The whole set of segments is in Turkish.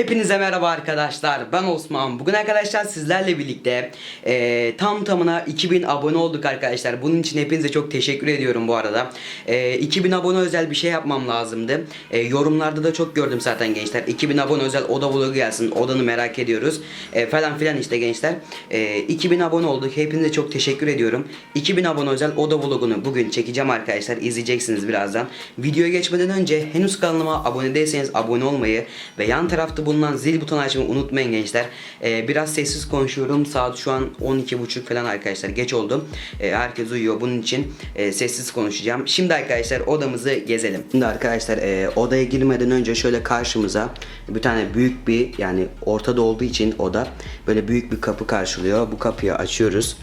Hepinize merhaba arkadaşlar. Ben Osman. Bugün arkadaşlar sizlerle birlikte e, tam tamına 2000 abone olduk arkadaşlar. Bunun için hepinize çok teşekkür ediyorum bu arada. E, 2000 abone özel bir şey yapmam lazımdı. E, yorumlarda da çok gördüm zaten gençler. 2000 abone özel oda vlogu gelsin. Odanı merak ediyoruz. E, falan filan işte gençler. E, 2000 abone olduk. Hepinize çok teşekkür ediyorum. 2000 abone özel oda vlogunu bugün çekeceğim arkadaşlar. İzleyeceksiniz birazdan. Videoya geçmeden önce henüz kanalıma abone değilseniz abone olmayı ve yan tarafta bulunan zil butonu açmayı unutmayın gençler. Ee, biraz sessiz konuşuyorum. Saat şu an 12.30 falan arkadaşlar. Geç oldu. Ee, herkes uyuyor. Bunun için e, sessiz konuşacağım. Şimdi arkadaşlar odamızı gezelim. Şimdi arkadaşlar e, odaya girmeden önce şöyle karşımıza bir tane büyük bir yani ortada olduğu için oda böyle büyük bir kapı karşılıyor. Bu kapıyı açıyoruz.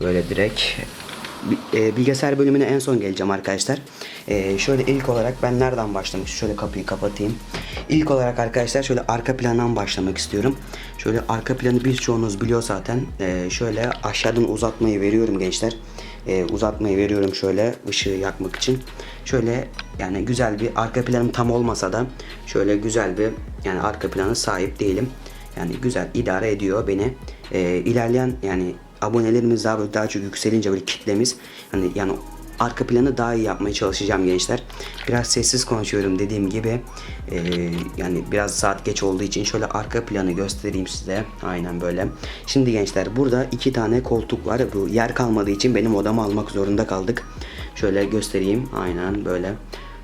Böyle direkt bilgisayar bölümüne en son geleceğim arkadaşlar. E, şöyle ilk olarak ben nereden başlamak Şöyle kapıyı kapatayım. İlk olarak arkadaşlar şöyle arka plandan başlamak istiyorum. Şöyle arka planı birçoğunuz biliyor zaten. E, şöyle aşağıdan uzatmayı veriyorum gençler. E, uzatmayı veriyorum şöyle ışığı yakmak için. Şöyle yani güzel bir arka planım tam olmasa da şöyle güzel bir yani arka planı sahip değilim. Yani güzel idare ediyor beni. E, ilerleyen yani abonelerimiz daha böyle daha çok yükselince böyle kitlemiz hani yani arka planı daha iyi yapmaya çalışacağım gençler. Biraz sessiz konuşuyorum dediğim gibi. Ee, yani biraz saat geç olduğu için şöyle arka planı göstereyim size. Aynen böyle. Şimdi gençler burada iki tane koltuk var. Bu yer kalmadığı için benim odamı almak zorunda kaldık. Şöyle göstereyim. Aynen böyle.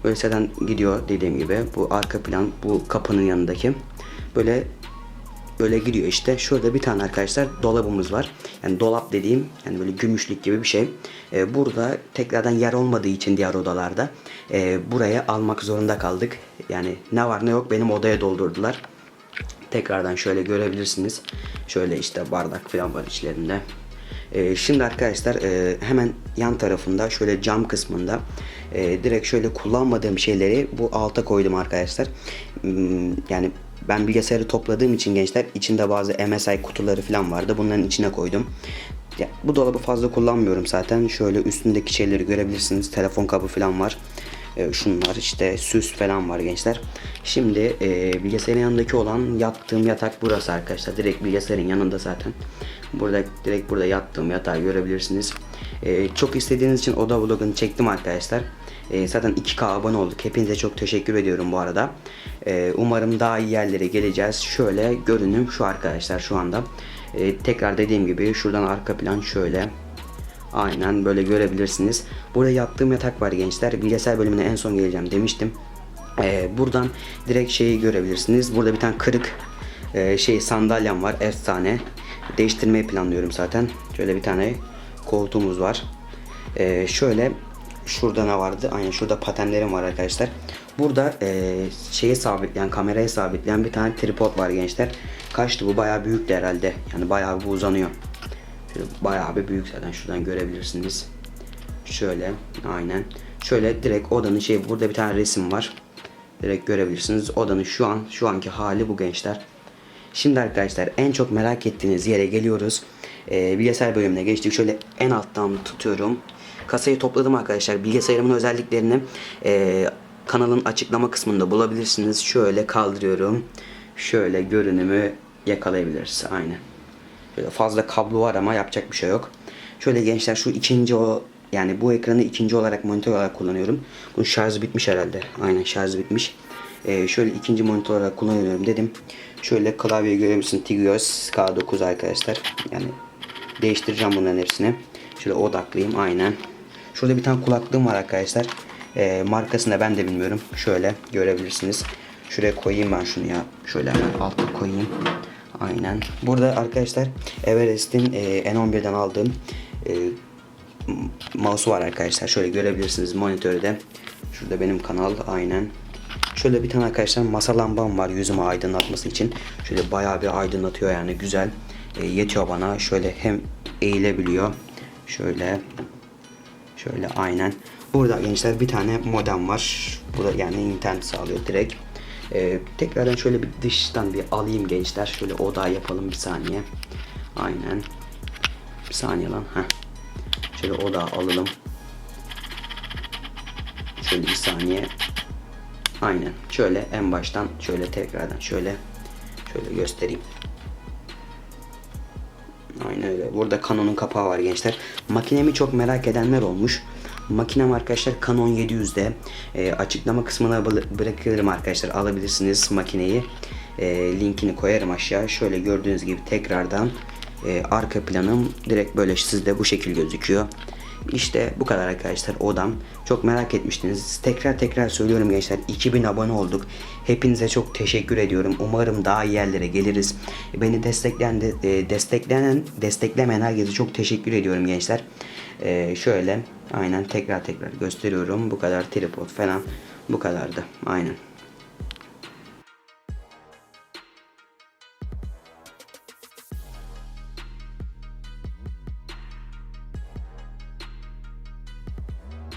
Böyle zaten gidiyor dediğim gibi. Bu arka plan bu kapının yanındaki. Böyle böyle gidiyor işte. Şurada bir tane arkadaşlar dolabımız var. Yani dolap dediğim yani böyle gümüşlük gibi bir şey. Ee, burada tekrardan yer olmadığı için diğer odalarda e, buraya almak zorunda kaldık. Yani ne var ne yok benim odaya doldurdular. Tekrardan şöyle görebilirsiniz. Şöyle işte bardak falan var içlerinde. Ee, şimdi arkadaşlar e, hemen yan tarafında şöyle cam kısmında e, direkt şöyle kullanmadığım şeyleri bu alta koydum arkadaşlar. Hmm, yani ben bilgisayarı topladığım için gençler içinde bazı MSI kutuları falan vardı. Bunların içine koydum. Ya, bu dolabı fazla kullanmıyorum zaten. Şöyle üstündeki şeyleri görebilirsiniz. Telefon kabı falan var. E, şunlar işte süs falan var gençler. Şimdi e, bilgisayarın yanındaki olan yattığım yatak burası arkadaşlar. Direkt bilgisayarın yanında zaten. Burada direkt burada yattığım yatağı görebilirsiniz. E, çok istediğiniz için oda vlogunu çektim arkadaşlar. E, zaten 2K abone olduk. Hepinize çok teşekkür ediyorum bu arada. E, umarım daha iyi yerlere geleceğiz. Şöyle görünüm şu arkadaşlar şu anda. E, tekrar dediğim gibi şuradan arka plan şöyle. Aynen böyle görebilirsiniz. Burada yattığım yatak var gençler. Bilgisayar bölümüne en son geleceğim demiştim. Ee, buradan direkt şeyi görebilirsiniz. Burada bir tane kırık e, şey sandalyem var. Efsane. Değiştirmeyi planlıyorum zaten. Şöyle bir tane koltuğumuz var. Ee, şöyle şurada ne vardı? Aynen şurada patenlerim var arkadaşlar. Burada e, şeyi sabitleyen, kamerayı sabitleyen bir tane tripod var gençler. Kaçtı bu? Bayağı büyüktü herhalde. Yani bayağı bir uzanıyor. Şöyle bayağı bir büyük zaten şuradan görebilirsiniz. Şöyle aynen. Şöyle direkt odanın şey burada bir tane resim var. Direkt görebilirsiniz. Odanın şu an şu anki hali bu gençler. Şimdi arkadaşlar en çok merak ettiğiniz yere geliyoruz. Ee, bilgisayar bölümüne geçtik. Şöyle en alttan tutuyorum. Kasayı topladım arkadaşlar. Bilgisayarımın özelliklerini e, kanalın açıklama kısmında bulabilirsiniz. Şöyle kaldırıyorum. Şöyle görünümü yakalayabiliriz. Aynen. Böyle fazla kablo var ama yapacak bir şey yok. Şöyle gençler şu ikinci o yani bu ekranı ikinci olarak monitör olarak kullanıyorum. Bunun şarjı bitmiş herhalde. Aynen şarjı bitmiş. Ee, şöyle ikinci monitör olarak kullanıyorum dedim. Şöyle klavyeyi görebilirsin Tigos K9 arkadaşlar. Yani değiştireceğim bunların hepsini. Şöyle odaklayayım aynen. Şurada bir tane kulaklığım var arkadaşlar. Ee, markasını ben de bilmiyorum. Şöyle görebilirsiniz. Şuraya koyayım ben şunu ya. Şöyle hemen altta koyayım. Aynen. Burada arkadaşlar Everest'in e, N11'den aldığım e, mouse var arkadaşlar. Şöyle görebilirsiniz monitörde. Şurada benim kanal aynen. Şöyle bir tane arkadaşlar masa lambam var yüzümü aydınlatması için. Şöyle bayağı bir aydınlatıyor yani güzel. E, yetiyor bana. Şöyle hem eğilebiliyor. Şöyle şöyle aynen. Burada gençler bir tane modem var. Bu da yani internet sağlıyor direkt. Ee, tekrardan şöyle bir dıştan bir alayım gençler. Şöyle oda yapalım bir saniye. Aynen. Bir saniye lan. Heh. Şöyle oda alalım. Şöyle bir saniye. Aynen. Şöyle en baştan şöyle tekrardan şöyle Şöyle göstereyim. Aynen öyle. Burada Canon'un kapağı var gençler. Makinemi çok merak edenler olmuş. Makinem arkadaşlar Canon 700'de. E, açıklama kısmına bıra- bırakırım arkadaşlar. Alabilirsiniz makineyi. E, linkini koyarım aşağı. Şöyle gördüğünüz gibi tekrardan e, arka planım direkt böyle sizde bu şekil gözüküyor. İşte bu kadar arkadaşlar odam. Çok merak etmiştiniz. Tekrar tekrar söylüyorum gençler 2000 abone olduk. Hepinize çok teşekkür ediyorum. Umarım daha iyi yerlere geliriz. Beni destekleyen de- e, desteklenen desteklemeyen herkese çok teşekkür ediyorum gençler. E, şöyle aynen tekrar tekrar gösteriyorum. Bu kadar tripod falan bu kadardı. Aynen.